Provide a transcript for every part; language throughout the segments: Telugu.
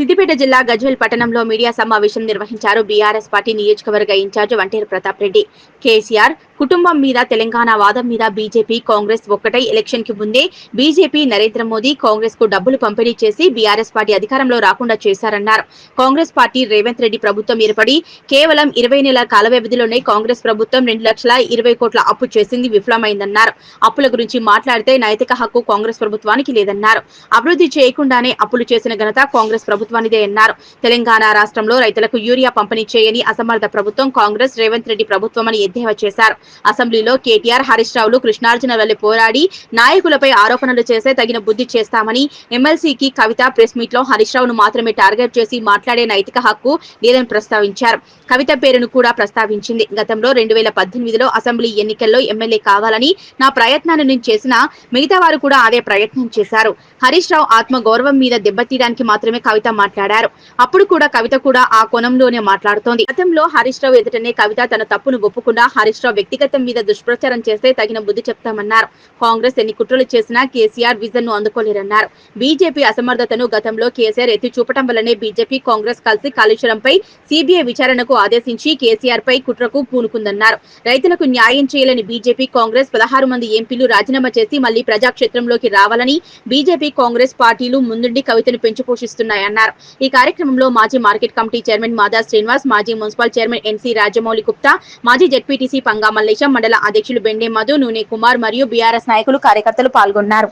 సిద్దిపేట జిల్లా గజ్వేల్ పట్టణంలో మీడియా సమావేశం నిర్వహించారు బీఆర్ఎస్ పార్టీ నియోజకవర్గ ఇన్ఛార్జ్ వంటేరు ప్రతాప్ రెడ్డి. కేసీఆర్ కుటుంబం మీద తెలంగాణ వాదం మీద బీజేపీ కాంగ్రెస్ ఒక్కటై ఎలక్షన్కి ముందే బీజేపీ నరేంద్ర మోదీ కాంగ్రెస్కు డబ్బులు పంపిణీ చేసి బీఆర్ఎస్ పార్టీ అధికారంలో రాకుండా చేశారన్నారు. కాంగ్రెస్ పార్టీ రేవంత్ రెడ్డి ప్రభుత్వం ఏర్పడి కేవలం ఇరవై నెలల కాల వ్యవధిలోనే కాంగ్రెస్ ప్రభుత్వం రెండు లక్షల ఇరవై కోట్ల అప్పు చేసింది విఫలమైందన్నారు. అప్పుల గురించి మాట్లాడితే నైతిక హక్కు కాంగ్రెస్ ప్రభుత్వానికి లేదన్నారు. అభివృద్ధి చేయకుండానే అప్పులు చేసిన ఘనత కాంగ్రెస్ ప్రభుత్వం ప్రభుత్వానిదే అన్నారు. తెలంగాణ రాష్ట్రంలో రైతులకు యూరియా పంపిణీ చేయని అసమర్థ ప్రభుత్వం కాంగ్రెస్ రేవంత్ రెడ్డి ప్రభుత్వం అని ఎద్దేవా చేశారు. అసెంబ్లీలో కేటీఆర్ హరీష్ రావులు కృష్ణార్జున వెళ్ళి పోరాడి నాయకులపై ఆరోపణలు చేస్తే తగిన బుద్ధి చేస్తామని ఎమ్మెల్సీకి కవిత ప్రెస్ మీట్లో హరీష్ రావును మాత్రమే టార్గెట్ చేసి మాట్లాడే నైతిక హక్కు లేదని ప్రస్తావించారు. కవిత పేరును కూడా ప్రస్తావించింది. గతంలో రెండు వేల పద్దెనిమిదిలో అసెంబ్లీ ఎన్నికల్లో ఎమ్మెల్యే కావాలని నా ప్రయత్నాన్ని నేను చేసిన మిగతా వారు కూడా అదే ప్రయత్నం చేశారు. హరీష్ రావు ఆత్మ గౌరవం మీద దెబ్బతీయడానికి మాత్రమే కవిత మాట్లాడారు. అప్పుడు కూడా కవిత కూడా ఆ కోణంలోనే మాట్లాడుతోంది. గతంలో హరీష్ రావు ఎదుటనే కవిత తన తప్పును ఒప్పుకున్నా హరీష్ రావు వ్యక్తిగతం మీద దుష్ప్రచారం చేస్తే తగిన బుద్ధి చెప్తామన్నారు. కాంగ్రెస్ ఎన్ని కుట్రలు చేసినా కేసీఆర్ విజన్ను అందుకోలేరన్నారు. బీజేపీ అసమర్థతను గతంలో కేసీఆర్ ఎత్తి చూపటం వల్లనే బీజేపీ కాంగ్రెస్ కలిసి కాళేశ్వరంపై సిబిఐ విచారణకు ఆదేశించి కేసీఆర్ పై కుట్రకు పూనుకుందన్నారు. రైతులకు న్యాయం చేయాలని బీజేపీ కాంగ్రెస్ పదహారు మంది ఎంపీలు రాజీనామా చేసి మళ్ళీ ప్రజాక్షేత్రంలోకి రావాలని బీజేపీ కాంగ్రెస్ పార్టీలు ముందుండి కవితను పెంచి పోషిస్తున్నాయన్నారు ఈ కార్యక్రమంలో మాజీ market committee chairman Mada Srinivas మాజీ municipal chairman NC Rajamouli Gupta మాజీ జెడ్పీటీసీ పంగా మల్లేశం మండల అధ్యక్షులు బెండే మధు నూనె కుమార్ మరియు బీఆర్ఎస్ నాయకులు కార్యకర్తలు పాల్గొన్నారు.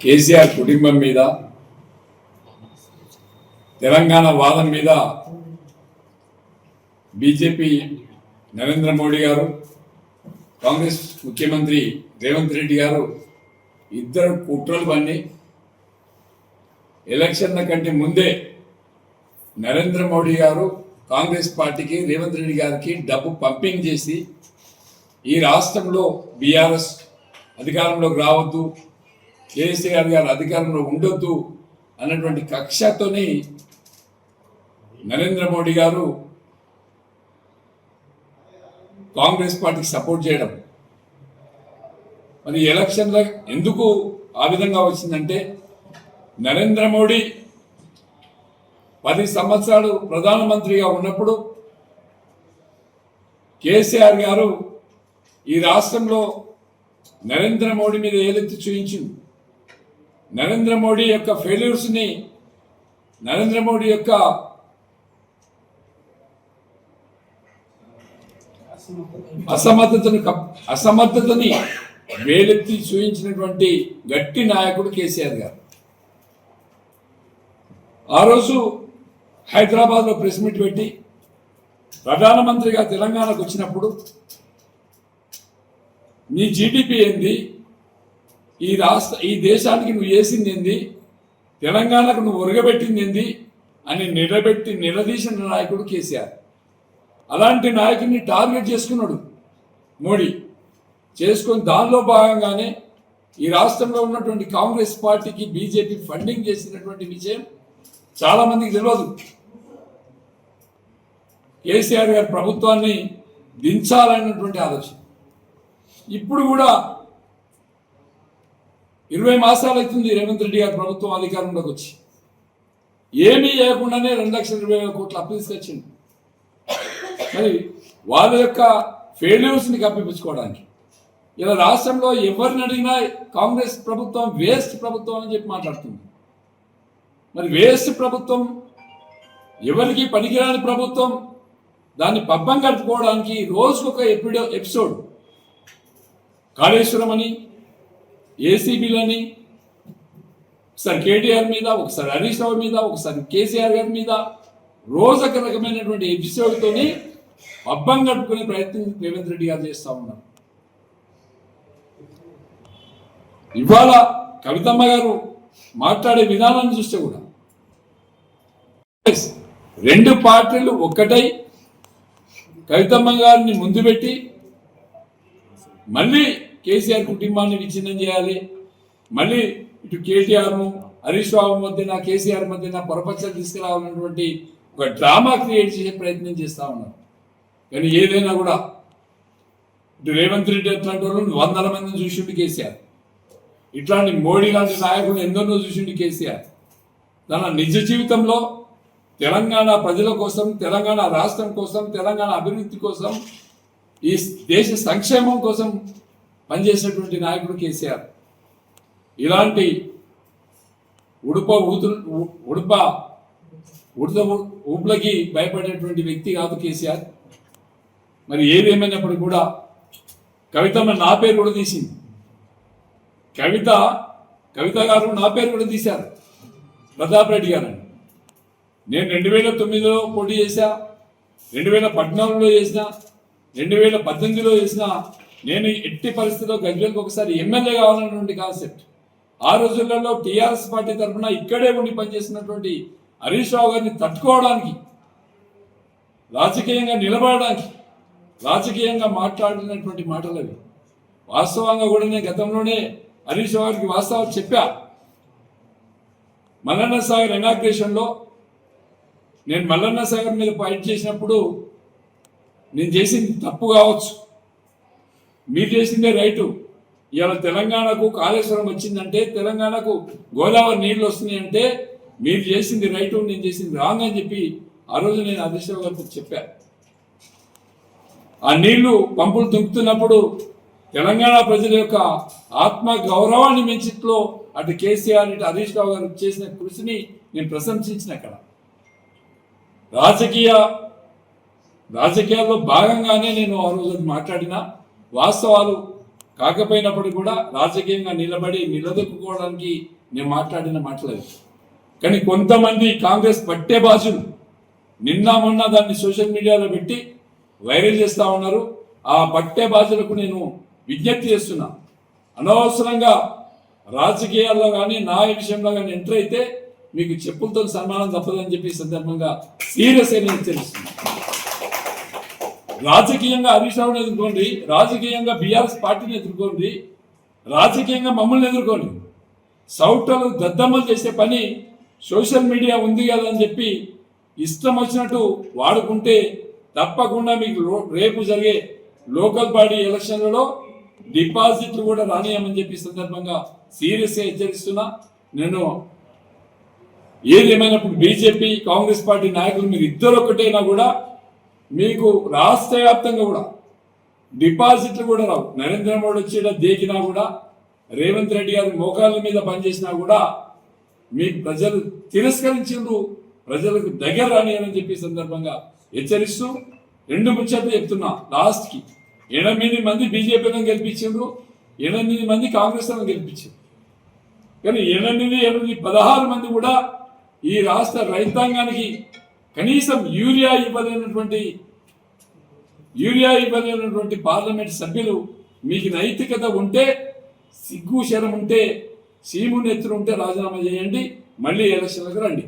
కేసీఆర్ కుటుంబం మీద తెలంగాణ వాదం మీద బీజేపీ నరేంద్ర మోడీ గారు కాంగ్రెస్ ముఖ్యమంత్రి రేవంత్ రెడ్డి గారు ఇద్దరు కుట్రలు పన్ని ఎలక్షన్ల కంటే ముందే నరేంద్ర మోడీ గారు కాంగ్రెస్ పార్టీకి రేవంత్ రెడ్డి గారికి డబ్బు పంపింగ్ చేసి ఈ రాష్ట్రంలో బీఆర్ఎస్ అధికారంలోకి రావద్దు కేసీఆర్ గారు అధికారంలో ఉండొద్దు అన్నటువంటి కక్షతోని నరేంద్ర మోడీ గారు కాంగ్రెస్ పార్టీకి సపోర్ట్ చేయడం. మరి ఎలక్షన్ల ఎందుకు ఆ విధంగా వచ్చిందంటే నరేంద్ర మోడీ పది సంవత్సరాలు ప్రధానమంత్రిగా ఉన్నప్పుడు కేసీఆర్ గారు ఈ రాష్ట్రంలో నరేంద్ర మోడీ మీద ఏదెత్తి చూపించింది. నరేంద్ర మోడీ యొక్క ఫెయిల్యూర్స్ని నరేంద్ర మోడీ యొక్క అసమర్థతను అసమర్థతని వేలెత్తి చూపించినటువంటి గట్టి నాయకుడు కేసీఆర్ గారు. ఆ రోజు హైదరాబాద్లో ప్రెస్ మీట్ పెట్టి ప్రధానమంత్రిగా తెలంగాణకు వచ్చినప్పుడు నీ జీడిపి ఏంది? ఈ రాష్ట్ర ఈ దేశానికి నువ్వు చేసింది ఏంది? తెలంగాణకు నువ్వు ఒరగబెట్టింది ఏంది? అని నిలబెట్టి నిలదీసిన నాయకుడు కేసీఆర్. అలాంటి నాయకుడిని టార్గెట్ చేసుకున్నాడు మోడీ. చేసుకొని దానిలో భాగంగానే ఈ రాష్ట్రంలో ఉన్నటువంటి కాంగ్రెస్ పార్టీకి బీజేపీ ఫండింగ్ చేసినటువంటి విషయం చాలా మందికి తెలియదు కేసీఆర్ గారి ప్రభుత్వాన్ని దించాలన్నటువంటి ఆలోచన. ఇప్పుడు కూడా ఇరవై మాసాలు అవుతుంది రేవంత్ రెడ్డి గారి ప్రభుత్వం అధికారంలోకి వచ్చి. ఏమీ చేయకుండానే రెండు లక్షల ఇరవై వేల కోట్లు అప్పు తీసుకొచ్చింది. మరి వాళ్ళ యొక్క ఫెయిల్యూర్స్ని కప్పిపుచ్చుకోవడానికి. ఇలా రాష్ట్రంలో ఎవరిని అడిగినా కాంగ్రెస్ ప్రభుత్వం వేస్ట్ ప్రభుత్వం అని చెప్పి మాట్లాడుతుంది. మరి వేస్ట్ ప్రభుత్వం? ఎవరికి పనికిరాని ప్రభుత్వం? దాన్ని పబ్బం గడుపుకోవడానికి రోజుకొక ఎపిడో ఎపిసోడ్. కాళేశ్వరం అని ఏసీబీలని ఒకసారి కేటీఆర్ మీద ఒకసారి హరీష్ రావు మీద ఒకసారి కేసీఆర్ గారి మీద రోజు ఒక రకమైనటువంటి ఎపిసోడ్తోని పబ్బం గడుపుకునే ప్రయత్నం రేవంత్ రెడ్డి గారు చేస్తా ఉన్నారు. ఇవాళ కవితమ్మ గారు మాట్లాడే విధానాన్ని చూస్తే కూడా రెండు పార్టీలు ఒక్కటై కవితమ్మ గారిని ముందు పెట్టి మళ్ళీ కేసీఆర్ కుటుంబాన్ని విచ్ఛిన్నం చేయాలి. మళ్ళీ ఇటు కేటీఆర్ను హరీష్ రావు మధ్యన కేసీఆర్ మధ్యన పొరపచ్చలు తీసుకురావాలన్నటువంటి ఒక డ్రామా క్రియేట్ చేసే ప్రయత్నం చేస్తా ఉన్నారు. కానీ ఏదైనా కూడా ఇటు రేవంత్ రెడ్డి అట్లాంటి వాళ్ళు వందల మందిని చూసిండు కేసీఆర్. ఇట్లాంటి మోడీ లాంటి నాయకులు ఎందరినో చూసిండు కేసీఆర్. తన నిజ జీవితంలో తెలంగాణ ప్రజల కోసం తెలంగాణ రాష్ట్రం కోసం తెలంగాణ అభివృద్ధి కోసం ఈ దేశ సంక్షేమం కోసం పనిచేసినటువంటి నాయకుడు కేసీఆర్. ఇలాంటి ఉడుప ఊతు ఉడుప ఉడత ఊపులకి భయపడేటువంటి వ్యక్తి కాదు కేసీఆర్. మరి ఏదేమైనప్పటికీ కూడా కవితమ్మ నా పేరు కూడా తీసింది. కవిత కవిత గారు నా పేరు కూడా తీశారు. ప్రతాప్ రెడ్డి గారు. అని. నేను రెండు వేల తొమ్మిదిలో పోటీ చేశా రెండు వేల పద్నాలుగులో చేసిన రెండు వేల పద్దెనిమిదిలో చేసిన నేను ఎట్టి పరిస్థితిలో గజ్వేల్కి ఒకసారి ఎమ్మెల్యే కావాలన్నటువంటి కాన్సెప్ట్ ఆ రోజులలో టీఆర్ఎస్ పార్టీ తరఫున ఇక్కడే ఉండి పనిచేసినటువంటి హరీష్ రావు గారిని తట్టుకోవడానికి రాజకీయంగా నిలబడడానికి రాజకీయంగా మాట్లాడినటువంటి మాటలు అవి. వాస్తవంగా కూడా నేను గతంలోనే హరీష్ రావు గారికి వాస్తవాలు చెప్పా. మల్లన్న సాగర్ ఇనాగ్రేషన్లో నేను మల్లన్న సాగర్ మీద ఫైట్ చేసినప్పుడు నేను చేసింది తప్పు కావచ్చు. మీరు చేసిందే రైటు. ఇవాళ తెలంగాణకు కాళేశ్వరం వచ్చిందంటే తెలంగాణకు గోదావరి నీళ్ళు వస్తున్నాయి అంటే మీరు చేసింది రైటు నేను చేసింది రాంగ్ అని చెప్పి ఆ రోజు నేను హరీశ్రావు గారితో చెప్పా. ఆ నీళ్ళు పంపులు తుంకుతున్నప్పుడు తెలంగాణ ప్రజల యొక్క ఆత్మ గౌరవాన్ని మించిట్లో అటు కేసీఆర్ ఇటు హరీష్ రావు గారు చేసిన కృషిని నేను ప్రశంసించిన అక్కడ. రాజకీయ రాజకీయాల్లో భాగంగానే నేను ఆ రోజు మాట్లాడిన. వాస్తవాలు కాకపోయినప్పటికీ కూడా రాజకీయంగా నిలబడి నిలదొక్కుకోవడానికి నేను మాట్లాడిన మాటలేదు కానీ కొంతమంది కాంగ్రెస్ పట్టే బాసులు నిన్న మొన్న దాన్ని సోషల్ మీడియాలో పెట్టి వైరల్ చేస్తూ ఉన్నారు. ఆ పట్టే బాసులకు నేను విజ్ఞప్తి చేస్తున్నా. అనవసరంగా రాజకీయాల్లో కానీ నా విషయంలో కానీ ఎంటర్ అయితే మీకు చెప్పులతో సన్మానం తప్పదని చెప్పి సందర్భంగా సీరియస్ అయిన తెలుస్తుంది. రాజకీయంగా హరీష్ రావుని ఎదుర్కోండి రాజకీయంగా బీఆర్ఎస్ పార్టీని ఎదుర్కోండి రాజకీయంగా మమ్మల్ని ఎదుర్కోండి. సౌటలు దద్దమ్మలు చేసే పని సోషల్ మీడియా ఉంది కదా అని చెప్పి ఇష్టం వచ్చినట్టు వాడుకుంటే తప్పకుండా మీకు రేపు జరిగే లోకల్ బాడీ ఎలక్షన్లలో డిపాజిట్లు కూడా రానియమని చెప్పి సందర్భంగా సీరియస్గా హెచ్చరిస్తున్నా. నేను ఏది ఏమైనప్పుడు బీజేపీ కాంగ్రెస్ పార్టీ నాయకులు మీరు ఇద్దరు ఒకటైనా కూడా మీకు రాష్ట్ర వ్యాప్తంగా కూడా డిపాజిట్లు కూడా రావు. నరేంద్ర మోడీ వచ్చేట దేకినా కూడా రేవంత్ రెడ్డి గారి మోకాళ్ళ మీద పనిచేసినా కూడా మీ ప్రజలు తిరస్కరించిండ్రు ప్రజలకు దగ్గర రానియని చెప్పి సందర్భంగా హెచ్చరిస్తూ రెండు ముచ్చట్లు చెప్తున్నా లాస్ట్కి ఎనిమిది మంది బీజేపీలను గెలిపించిండ్రు ఎనిమిది మంది కాంగ్రెస్ గెలిపించారు కానీ ఎనిమిది ఎనిమిది పదహారు మంది కూడా ఈ రాష్ట్ర రైతాంగానికి కనీసం యూరియా ఇవ్వలేనటువంటి యూరియా ఇవ్వలేనటువంటి పార్లమెంట్ సభ్యులు మీకు నైతికత ఉంటే సిగ్గు శరం ఉంటే సీము నెత్తులు ఉంటే రాజీనామా చేయండి మళ్ళీ ఎలక్షన్లకు రండి.